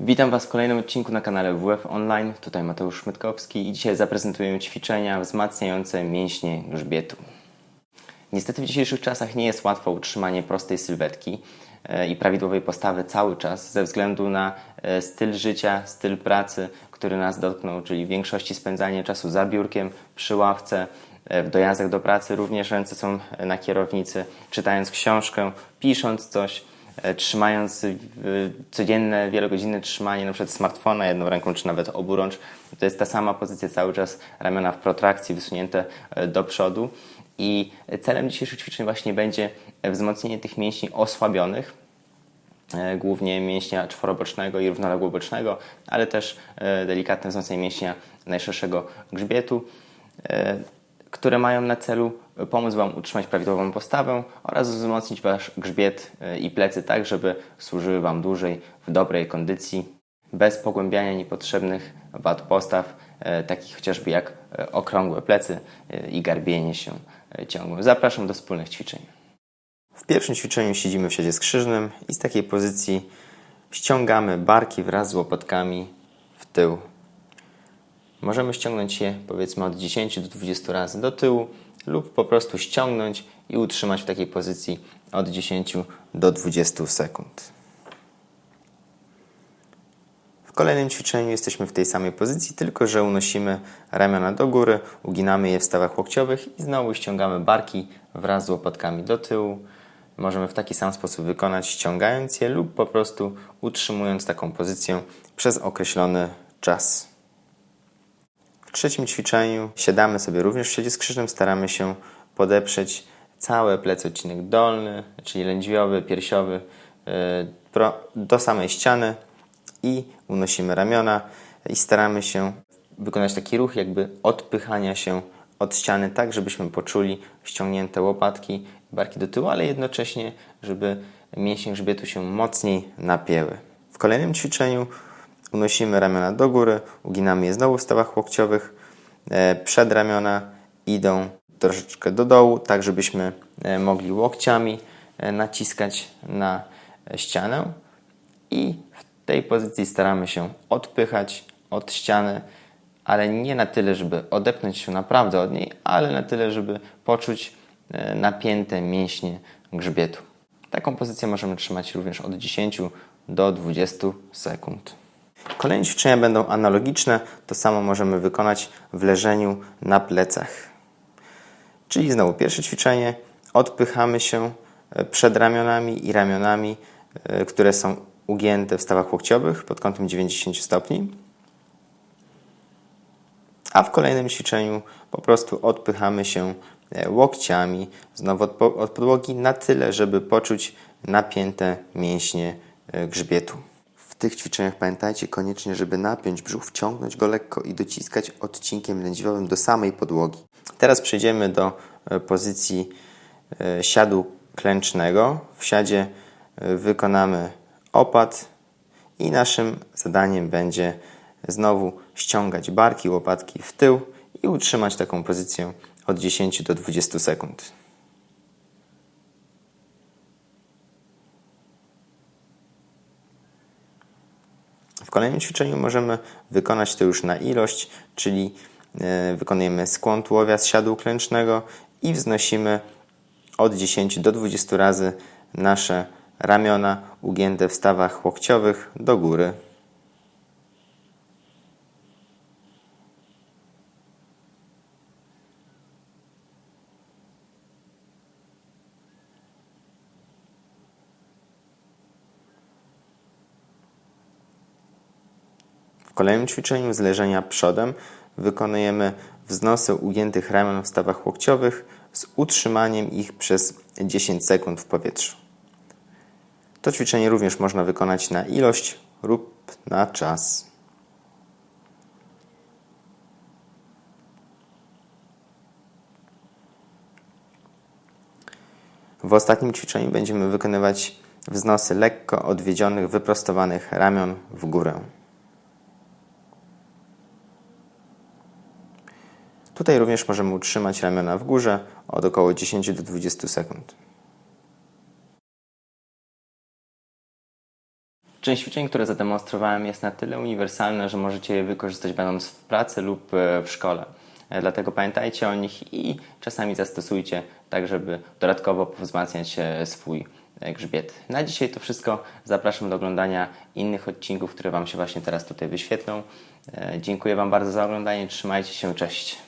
Witam Was w kolejnym odcinku na kanale WF Online. Tutaj Mateusz Szmytkowski i dzisiaj zaprezentuję ćwiczenia wzmacniające mięśnie grzbietu. Niestety w dzisiejszych czasach nie jest łatwo utrzymanie prostej sylwetki e, i prawidłowej postawy cały czas ze względu na e, styl życia, styl pracy, który nas dotknął, czyli w większości spędzanie czasu za biurkiem, przy ławce, e, w dojazdach do pracy również ręce są na kierownicy, czytając książkę, pisząc coś, trzymając e, codzienne, wielogodzinne trzymanie na przykład smartfona jedną ręką, czy nawet oburącz. To jest ta sama pozycja cały czas, ramiona w protrakcji, wysunięte e, do przodu. I celem dzisiejszych ćwiczeń właśnie będzie wzmocnienie tych mięśni osłabionych, e, głównie mięśnia czworobocznego i równoległobocznego, ale też e, delikatne wzmocnienie mięśnia najszerszego grzbietu, e, które mają na celu pomóc Wam utrzymać prawidłową postawę oraz wzmocnić Wasz grzbiet e, i plecy tak, żeby służyły Wam dłużej w dobrej kondycji, bez pogłębiania niepotrzebnych wad postaw, e, takich chociażby jak e, okrągłe plecy e, i garbienie się e, ciągłe. Zapraszam do wspólnych ćwiczeń. W pierwszym ćwiczeniu siedzimy w siedzie skrzyżnym i z takiej pozycji ściągamy barki wraz z łopatkami w tył. Możemy ściągnąć je powiedzmy od 10 do 20 razy do tyłu lub po prostu ściągnąć i utrzymać w takiej pozycji od 10 do 20 sekund. W kolejnym ćwiczeniu jesteśmy w tej samej pozycji, tylko że unosimy ramiona do góry, uginamy je w stawach łokciowych i znowu ściągamy barki wraz z łopatkami do tyłu. Możemy w taki sam sposób wykonać, ściągając je lub po prostu utrzymując taką pozycję przez określony czas. Trzecim ćwiczeniu siadamy sobie również w siedzie skrzyżnym, staramy się podeprzeć całe plecy, odcinek dolny, czyli lędźwiowy, piersiowy pro- do samej ściany i unosimy ramiona i staramy się wykonać taki ruch jakby odpychania się od ściany, tak żebyśmy poczuli ściągnięte łopatki, barki do tyłu, ale jednocześnie, żeby mięśnie grzbietu się mocniej napięły. W kolejnym ćwiczeniu unosimy ramiona do góry, uginamy je znowu w stawach łokciowych, e, przedramiona idą troszeczkę do dołu, tak żebyśmy e, mogli łokciami e, naciskać na e, ścianę i w tej pozycji staramy się odpychać od ściany, ale nie na tyle, żeby odepnąć się naprawdę od niej, ale na tyle, żeby poczuć e, napięte mięśnie grzbietu. Taką pozycję możemy trzymać również od 10 do 20 sekund. Kolejne ćwiczenia będą analogiczne. To samo możemy wykonać w leżeniu na plecach. Czyli znowu pierwsze ćwiczenie. Odpychamy się e, przed ramionami i ramionami, e, które są ugięte w stawach łokciowych pod kątem 90 stopni. A w kolejnym ćwiczeniu po prostu odpychamy się e, łokciami znowu od, od podłogi na tyle, żeby poczuć napięte mięśnie grzbietu. Tych ćwiczeniach pamiętajcie koniecznie, żeby napiąć brzuch, wciągnąć go lekko i dociskać odcinkiem lędźwiowym do samej podłogi. Teraz przejdziemy do e, pozycji e, siadu klęcznego. W siadzie e, wykonamy opad i naszym zadaniem będzie znowu ściągać barki, łopatki w tył i utrzymać taką pozycję od 10 do 20 sekund. Kolejnym ćwiczeniu możemy wykonać to już na ilość, czyli e, wykonujemy skłon tułowia z siadu klęcznego i wznosimy od 10 do 20 razy nasze ramiona ugięte w stawach łokciowych do góry. Kolejnym ćwiczeniu z leżenia przodem wykonujemy wznosy ugiętych ramion w stawach łokciowych z utrzymaniem ich przez 10 sekund w powietrzu. To ćwiczenie również można wykonać na ilość lub na czas. W ostatnim ćwiczeniu będziemy wykonywać wznosy lekko odwiedzionych, wyprostowanych ramion w górę. Tutaj również możemy utrzymać ramiona w górze od około 10 do 20 sekund. Część ćwiczeń, które zademonstrowałem, jest na tyle uniwersalna, że możecie je wykorzystać będąc w pracy lub e, w szkole. E, Dlatego pamiętajcie o nich i czasami zastosujcie, tak żeby dodatkowo wzmacniać e, swój grzbiet. Na dzisiaj to wszystko. Zapraszam do oglądania innych odcinków, które Wam się właśnie teraz tutaj wyświetlą. Dziękuję Wam bardzo za oglądanie. Trzymajcie się, cześć.